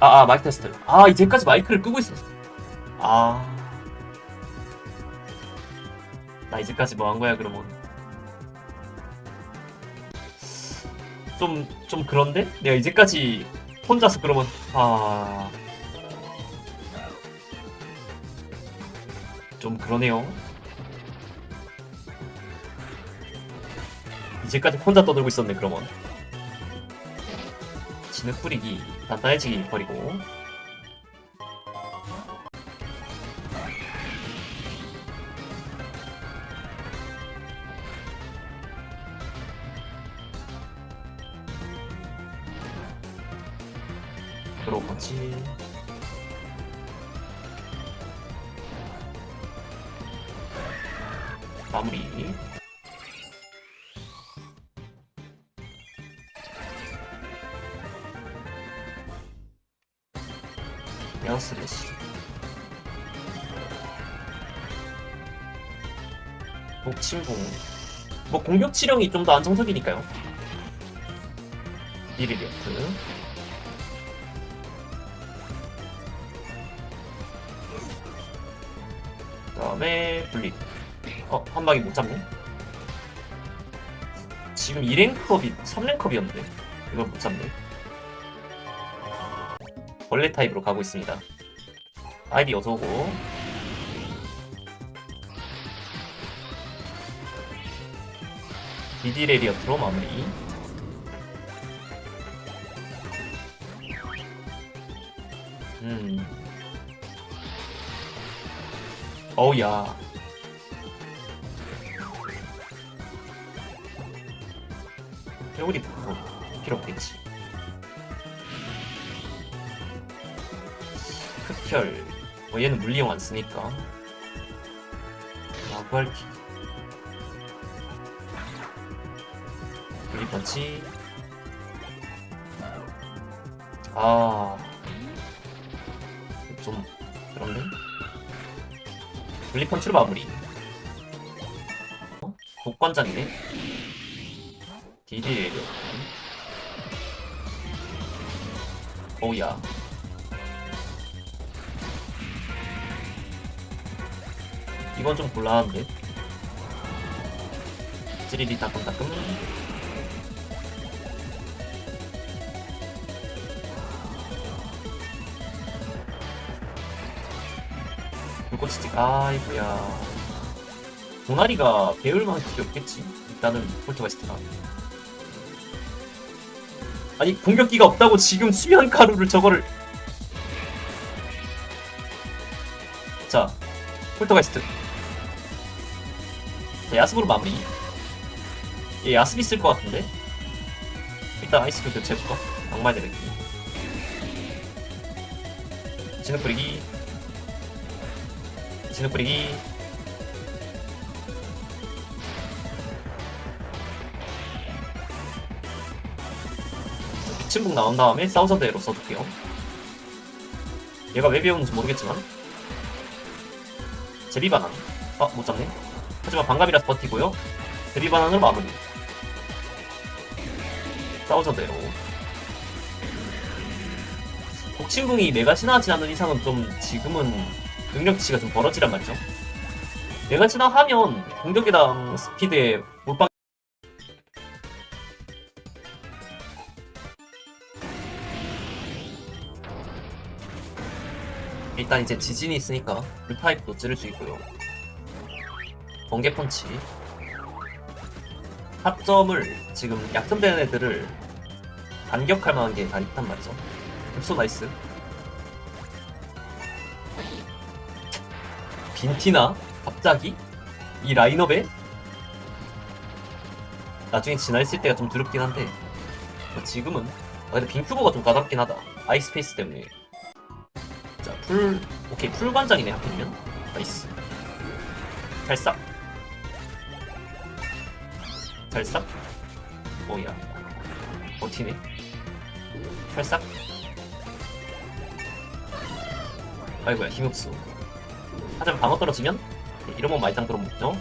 아, 아 마이크 테스트. 아 이제까지 마이크를 끄고 있었어. 아. 나 이제까지 뭐 한 거야 그러면. 좀, 좀 그런데? 내가 이제까지 혼자서 그러면, 아. 좀 그러네요. 이제까지 혼자 떠들고 있었네, 그러면. 진흙 뿌리기, 단단해지기 버리고. 뭐 공격 치령이 좀 더 안정적이니까요 이리리어트 그다음에 분리. 어, 한 방에 못 잡네. 지금 2랭크업이 3랭크업이었는데 이걸 못 잡네. 벌레 타입으로 가고 있습니다. 아이디 어서 오고. 디디레리어트로 마무리. 음. 어우야. 회오리 뭐 필요 없겠지. 흑혈. 뭐 얘는 물리용 안 쓰니까. 마구할 기. 물리펀치. 아. 좀 그런데? 블리펀치로 마무리. 어? 복관장이네. 디디레리어. 오우야. 이건 좀 곤란한데. 찌리리 따끔따끔. 불꽃치직 아이고야. 동아리가 배울만한 게 없겠지? 일단은 폴터가스트가. 아니 공격기가 없다고 지금 수면 가루를 저거를. 자 폴터가스트 자 야스브로 마무리. 얘 야스비 쓸것 같은데? 일단 아이스크 교체해볼까 악마의 내뱉기. 진흙 뿌리기 진흙 뿌리기 침묵 나온 다음에 사우저드로 써줄게요. 얘가 왜 배우는지 모르겠지만. 제비바난 아 못잡네. 하지만 반갑이라서 버티고요. 제비바난으로 마무리. 사우저드로. 복침궁이 메가 신하지 않는 이상은 좀 지금은 능력치가 좀 벌어지란 말이죠. 내가 지나하면 공격이랑 스피드에 몰빵 일단 이제 지진이 있으니까 불타입도 찌를 수 있고요. 번개 펀치 합점을 지금 약점되는 애들을 반격할 만한 게 다 있단 말이죠. 흡소 나이스. 빈티나? 갑자기? 이 라인업에? 나중에 진화 있을 때가 좀 두렵긴 한데 뭐 지금은? 아, 근데 빈큐버가 좀 가깝긴 하다. 아이스페이스 때문에. 자풀 오케이 풀 관장이네 하필이면. 나이스. 잘싹. 잘싹. 뭐야. 버티네. 살싹. 아이고야 힘없어 하지만 방어 떨어지면 네, 이러면 말짱 들어먹죠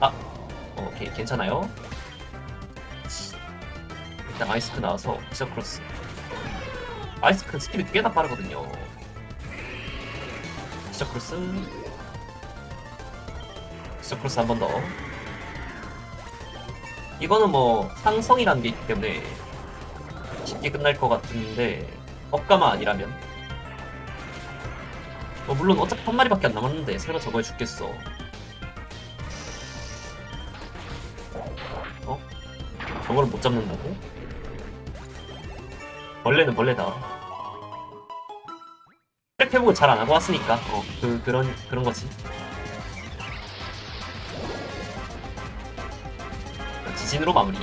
아 어, 오케이 괜찮아요 일단 아이스크 나와서 기적 크로스 아이스크림 스킬이 꽤나 빠르거든요. 시작 크로스. 시작 크로스 한 번 더. 이거는 뭐 상성이라는 게 있기 때문에 쉽게 끝날 것 같은데 업가만 아니라면 어, 물론 어차피 한 마리밖에 안 남았는데 설마 저거 해 죽겠어. 어? 저거를 못 잡는다고? 벌레는 벌레다. 트랙 회복을 잘 안 하고 왔으니까. 어, 그, 그런, 그런 거지. 지진으로 마무리.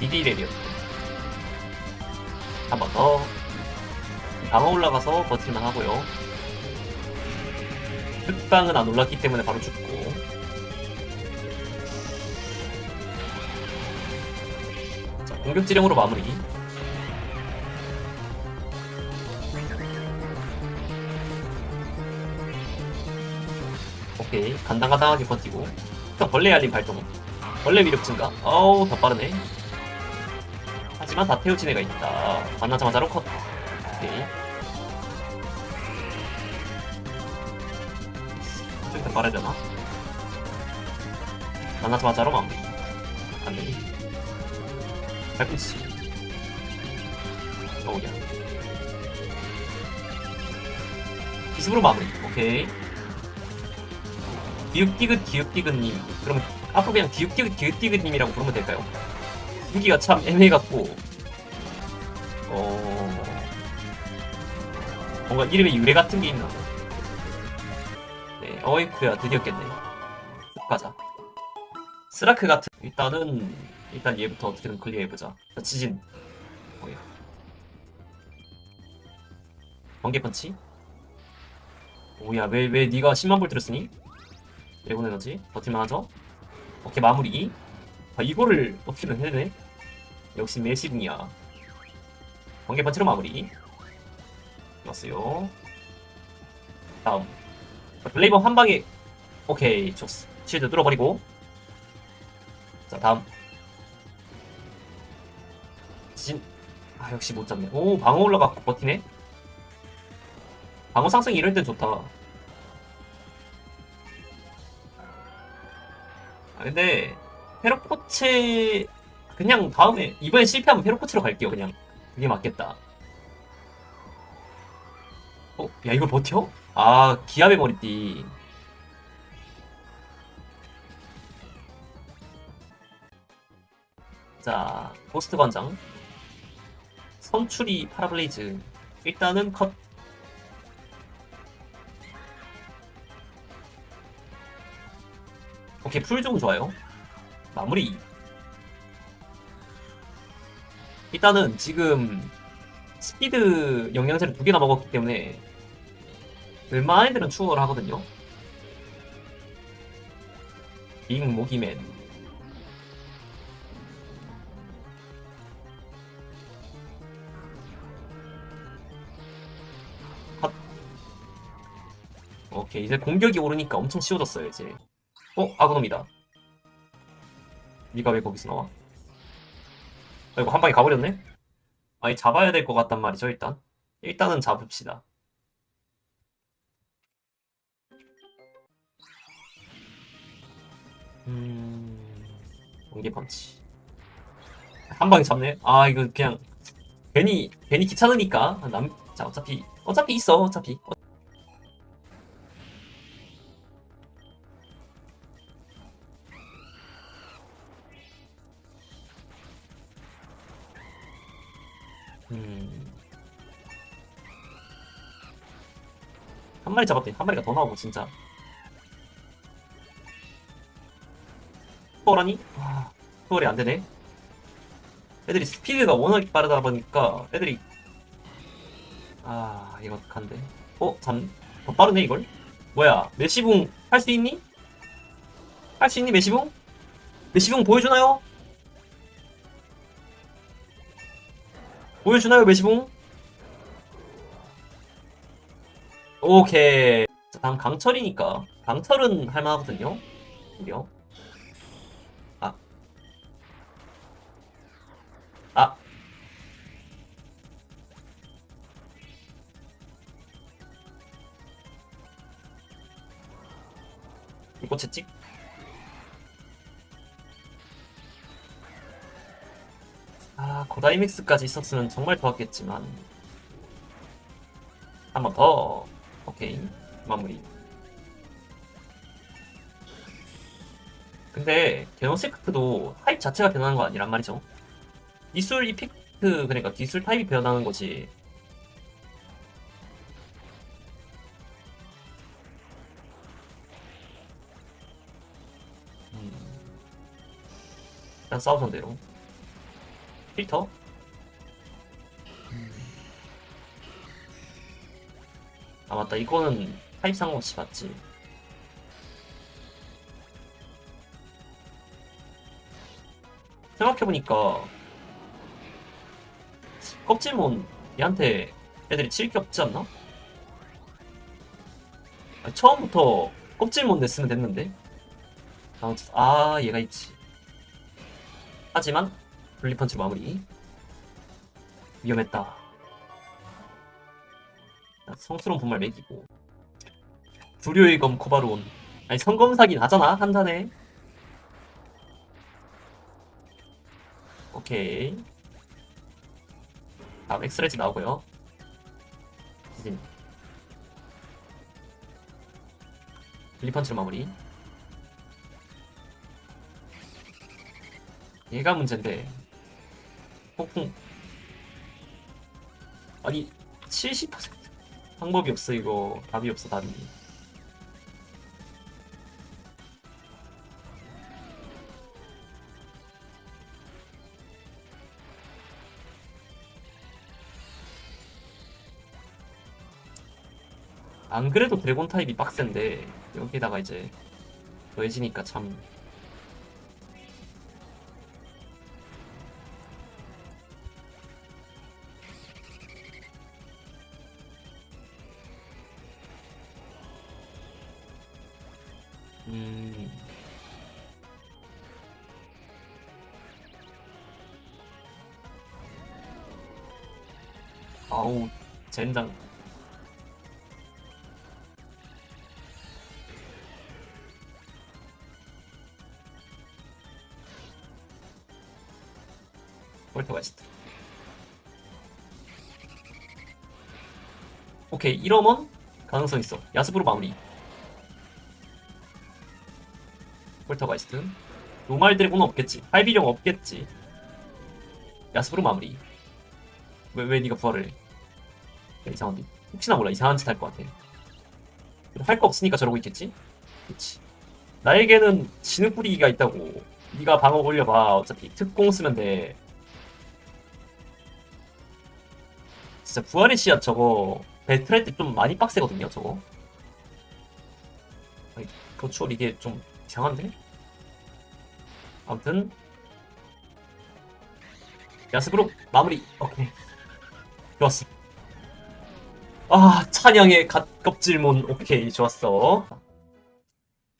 디디레리였 한번 더 방어 올라가서 버틸만 하고요. 흑방은 안 올랐기 때문에 바로 죽고. 자 공격 지령으로 마무리. 오케이. 간당간당하게 버티고. 일단 벌레 알림 발동. 벌레 위력 증가. 어우 더 빠르네. 하지만 다 태우진 애가 있다. 만나자마자 로컷 오케이. 좀더 빠르려나? 만나자마자로 마무리 안되네 발꿈치 어우야 기습으로 마무리. 오케이. 디귿디귿 디귿디귿님. 그럼 앞으로 그냥 디귿디귿 디귿디귿님이라고 부르면 될까요? 후기가 참 애매해갖고. 어 뭔가 이름에 유래 같은 게 있나? 네 어이쿠야 드디어 깼네. 쭉 가자. 스라크 같은 일단은 일단 얘부터 어떻게든 클리어해보자. 자 지진. 뭐야? 번개 펀치? 오야 왜 왜 네가 10만 볼트를 쓰니? 레곤 에너지? 버틸만 하죠? 오케이 마무리. 아 이거를 어떻게든 해내? 역시 메시붕이야. 번개 펀치로 마무리 좋았어요. 다음. 블레이버 한 방에 오케이 좋스 쉴드 뚫어버리고. 자 다음. 진... 아 역시 못 잡네. 오 방어 올라가고 버티네. 방어 상승이 이럴 땐 좋다. 아 근데 페로코체 그냥 다음에 이번에 실패하면 페로코체로 갈게요 그냥. 그게 맞겠다 어? 야 이걸 버텨? 아 기압의 머리띠. 자 포스트 관장. 선출이 파라블레이즈. 일단은 컷. 오케이 풀좀 좋아요. 마무리. 일단은 지금 스피드 영양제를 두 개나 먹었기 때문에 웬만한 애들은 추월을 하거든요. 빅 모기맨. 컷 오케이 이제 공격이 오르니까 엄청 쉬워졌어요 이제. 어? 아그놈이다. 니가 왜 거기서 나와? 아이고 한 방에 가버렸네? 아니 잡아야 될 것 같단 말이죠 일단? 일단은 잡읍시다 음... 번개 펀치. 한 방에 잡네. 아 이거 그냥 괜히 괜히 귀찮으니까. 남... 자 어차피 어차피 있어 어차피. 어- 음... 한 마리 잡았대. 한 마리가 더 나오고 진짜 투어라니? 아, 투어이 안 되네. 애들이 스피드가 워낙 빠르다 보니까 애들이 아 이거 간데. 어? 잠, 더 빠르네 이걸? 뭐야 메시붕 할 수 있니? 할 수 있니 메시붕? 메시붕 보여주나요? 보여주나요 메시붕? 오케이 자, 다음 강철이니까 강철은 할만하거든요 무려 꽃의 찍 아 고다이믹스까지 있었으면 정말 좋았겠지만. 한 번 더. 오케이. 마무리. 근데 게노세크트도 타입 자체가 변하는 거 아니란 말이죠. 기술 이펙트 그러니까 기술 타입이 변하는 거지 일단 싸우던 대로 필터? 아 맞다. 이거는 타입 상관없이 맞지. 생각해보니까 껍질몬 얘한테 애들이 칠 게 없지 않나? 아니, 처음부터 껍질몬 냈으면 됐는데? 아무튼 아 얘가 있지 하지만 분리펀치 마무리. 위험했다. 자, 성스러운 분말 매기고. 불효의 검 코바로온. 아니 성검사긴 하잖아 한 잔에. 오케이. 다음 엑스레지 나오고요. 이진 분리펀치로 마무리 얘가 문제인데. 폭풍. 아니 70% 방법이 없어 이거. 답이 없어 답이. 안 그래도 드래곤 타입이 빡센데 여기다가 이제 더해지니까 참 아우, 젠장. 폴터가 있어. 오케이, 이러면 가능성 있어. 야습으로 마무리. 폴터가이스트 노말 드래곤은 없겠지 할비령 없겠지 야스브로 마무리 왜, 왜 니가 부활을 해 야, 이상한데. 혹시나 몰라. 이상한 짓 할 것 같아. 할 거 없으니까 저러고 있겠지? 그치. 나에게는 진흙 뿌리기가 있다고. 니가 방어 올려봐. 어차피 특공 쓰면 돼. 진짜 부활의 씨앗 저거 배틀할 때 좀 많이 빡세거든요 저거. 아니, 버추얼 이게 좀 이상한데? 아무튼. 야스그룹 마무리. 오케이 좋았어 아 찬양의 갓껍질몬 오케이 좋았어.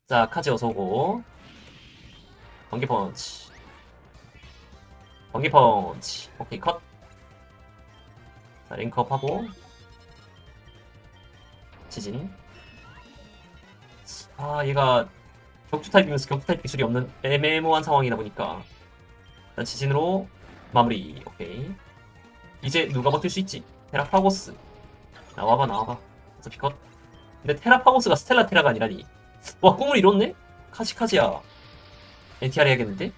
자 카즈 어서오고. 번개 펀치. 번개 펀치. 오케이 컷자 랭크업 하고. 지진. 아 얘가 격투 타입이면서 격투 타입 기술이 없는 애매모호한 상황이다 보니까. 일단 지진으로 마무리. 오케이 이제 누가 버틸 수 있지? 테라파고스. 나와봐 나와봐. 어차피 컷 근데 테라파고스가 스텔라 테라가 아니라니. 와 꿈을 이뤘네? 카시카지야. NTR 해야겠는데?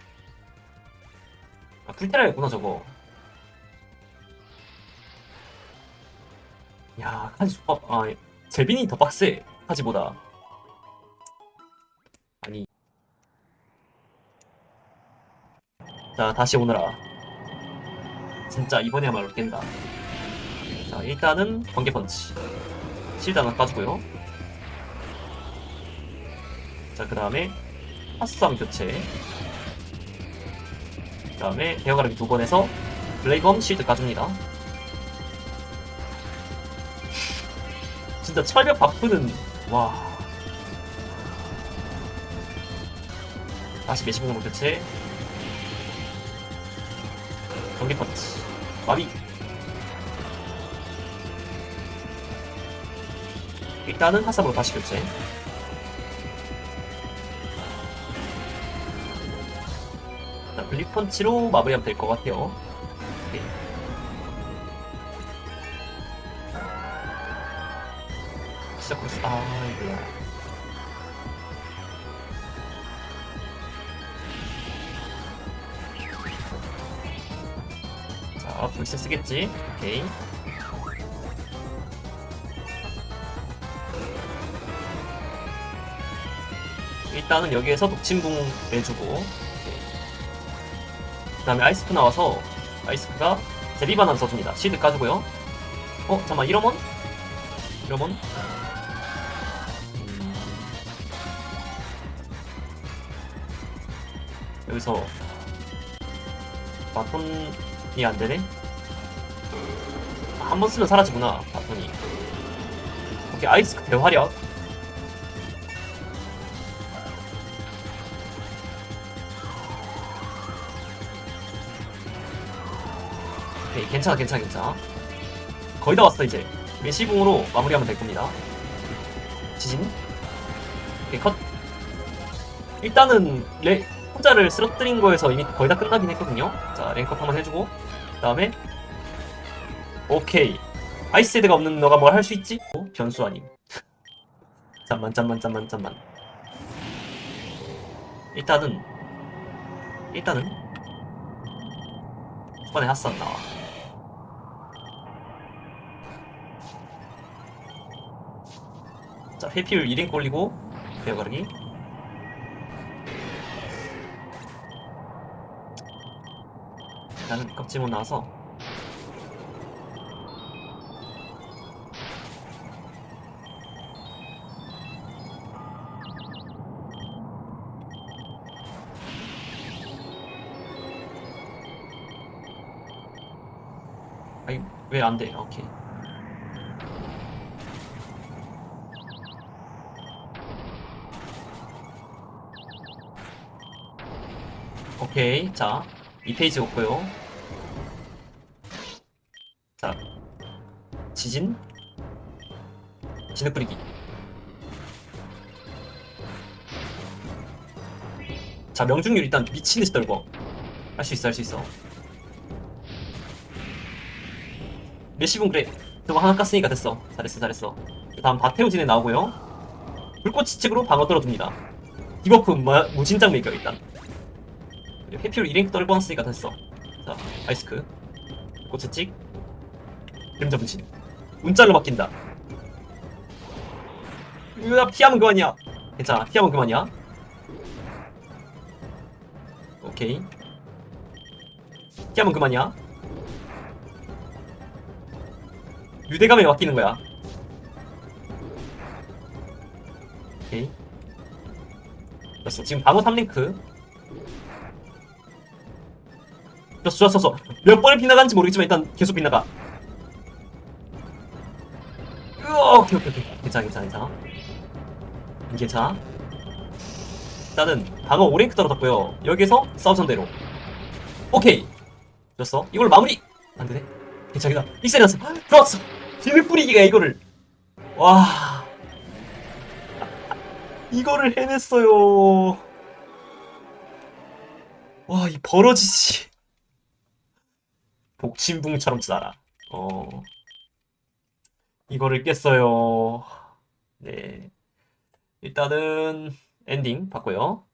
아 풀테라였구나 저거. 야 카지 좋아. 아 제빈이 더 빡세 카지보다. 아니. 자 다시 오너라 진짜 이번에야말로 깬다. 자 일단은 번개 펀치. 실드 하나 까주고요. 자 그 다음에 파스함 교체. 그 다음에 베어가르기 두번 해서 블레이검 실드 까줍니다. 진짜 철벽 바프는 와. 다시 메시공으로 교체. 경기 펀치 마비. 일단은 화삼으로 다시 교체. 자, 블리펀치로 마무리하면 될 것 같아요. 쓰겠지? 오케이. 일단은 여기에서 독침궁 내주고 그 다음에 아이스크 나와서 아이스크가 제비바나를 써줍니다 시드 까주고요 어 잠깐만 이러면? 이러면? 음. 여기서 바톤이 안되네? 한 번 쓰면 사라지구나 바톤이. 오케이 아이스크 대화력 오케이 괜찮아 괜찮아 괜찮아. 거의 다 왔어 이제. 메시붕으로 마무리하면 될 겁니다. 지진. 오케이 컷. 일단은 레 혼자를 쓰러뜨린 거에서 이미 거의 다 끝나긴 했거든요. 자 랭크업 한번 해주고 그 다음에 오케이. 아이스헤드가 없는 너가 뭘 할 수 있지? 어? 변수 아님. 잠만 잠만 잠만 잠만. 일단은 일단은? 초반에 핫산 나와. 자 회피율 1인 꼴리고 베어가르기. 나는 껍질 못 나와서 아니 왜 안 돼? 오케이. 오케이. 자, 이 페이지 없고요. 자, 지진, 진흙 뿌리기. 자, 명중률 일단 미친듯이 떨고 할 수 있어, 할 수 있어. 메시분 그래. 저거 하나 깠으니까 됐어. 잘했어 잘했어. 다음 바테오진에 나오고요. 불꽃 치측으로 방어 떨어줍니다. 디버프 뭐, 무진장 매겨 일단. 그리고 해피율 1랭크 떨고 놨으니까 됐어. 자 아이스크. 불꽃 치측. 그림자 분신. 문자로 바뀐다. 으아 피하면 그만이야. 괜찮아 피하면 그만이야. 오케이. 피하면 그만이야 유대감에 맡기는 거야. 오케이. 됐어. 지금 방어 3링크. 좋았어, 좋았어, 좋았어. 몇 번을 빗나가는지 모르겠지만 일단 계속 빗나가. 오케이, 오케이, 오케이. 괜찮아, 괜찮아, 괜찮아. 괜찮아. 일단은 방어 5링크 떨어졌고요. 여기서 싸우선대로. 오케이. 좋았어. 이걸 마무리! 안 되네. 괜찮아, 괜찮아. 익셀이 났어. 들어왔어! 뒤를 뿌리기가 이거를. 와. 이거를 해냈어요. 와, 이 버러지씨. 복침붕처럼 쏴라. 어. 이거를 깼어요. 네. 일단은 엔딩 봤고요.